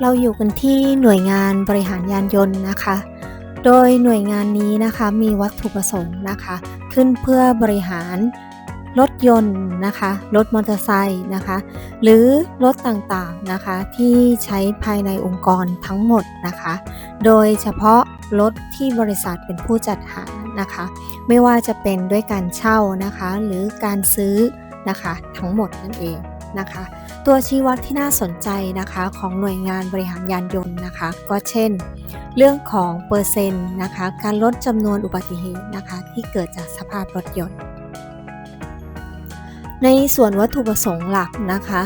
เราอยู่กันที่หน่วยงานบริหารยานยนต์นะคะ โดยหน่วยงานนี้นะคะมีวัตถุประสงค์นะคะ ขึ้นเพื่อบริหารรถยนต์นะคะรถมอเตอร์ไซค์นะคะ หรือรถต่างๆนะคะที่ใช้ภายในองค์กรทั้งหมดนะคะ โดยเฉพาะรถที่บริษัทเป็นผู้จัดหานะคะ ไม่ว่าจะเป็นด้วยการเช่านะคะ หรือการซื้อนะคะทั้งหมดนั่นเอง นะคะ ตัวชี้วัดที่น่าสนใจนะคะของหน่วยงานบริหารยานยนต์นะคะ ก็เช่น เรื่องของเปอร์เซ็นต์นะคะการลดจำนวนอุบัติเหตุนะคะที่เกิดจากสภาพรถยนต์ ในส่วนวัตถุประสงค์หลักนะคะ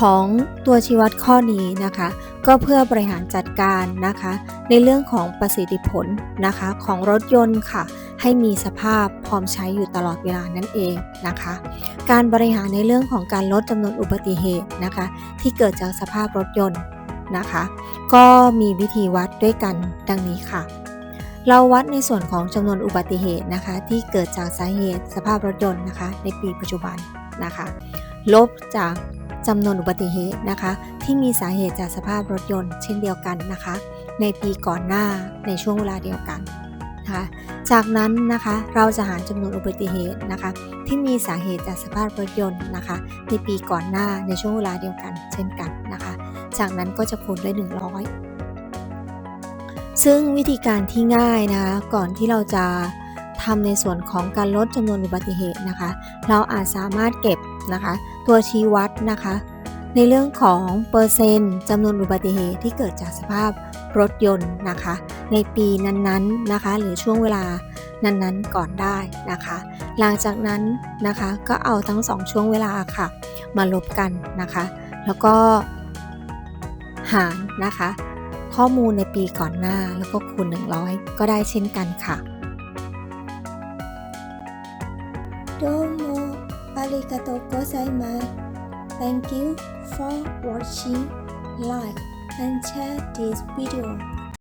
ของตัวชี้วัดข้อนี้นะคะ ก็เพื่อบริหารจัดการนะคะ ในเรื่องของประสิทธิผลนะคะของรถยนต์ค่ะ ให้มีสภาพพร้อมใช้อยู่ตลอดเวลานั่นเองนะคะ การบริหารในเรื่องของการลดจำนวนอุบัติเหตุนะคะ ที่เกิดจากสภาพรถยนต์นะคะ ก็มีวิธีวัดด้วยกันดังนี้ค่ะ เราวัดในส่วนของจำนวนอุบัติเหตุนะคะ ที่เกิดจากสาเหตุสภาพรถยนต์นะคะ ในปีปัจจุบันนะคะ ลบจากจำนวนอุบัติเหตุนะคะ ที่มีสาเหตุจากสภาพรถยนต์ เช่นเดียวกันนะคะ ในปีก่อนหน้าในช่วงเวลาเดียวกัน นะคะจากนั้นนะคะเราจะหารจำนวนอุบัติเหตุนะคะที่มีสาเหตุจากสภาพรถยนต์นะคะในปีก่อนหน้าในช่วงเวลาเดียวกันเช่นกันนะคะจากนั้นก็จะคูณด้วย 100 ซึ่งวิธีการที่ง่ายนะคะก่อนที่เราจะทำในส่วนของการลดจำนวนอุบัติเหตุนะคะ เราอาจสามารถเก็บนะคะ ตัวชี้วัดนะคะ ในเรื่องของเปอร์เซ็นต์จำนวนอุบัติเหตุที่เกิดจากสภาพรถยนต์นะคะ ในปีนั้นๆนะคะ หรือช่วงเวลานั้นๆก่อนได้นะคะ หลังจากนั้นนะคะก็เอาทั้งสองช่วงเวลาค่ะ มาลบกันนะคะ แล้วก็หารนะคะ ข้อมูลในปีก่อนหน้าแล้วก็คูณ 100 ก็ได้เช่นกันค่ะ どうもありがとうございます。Thank you for watching, like and share this video.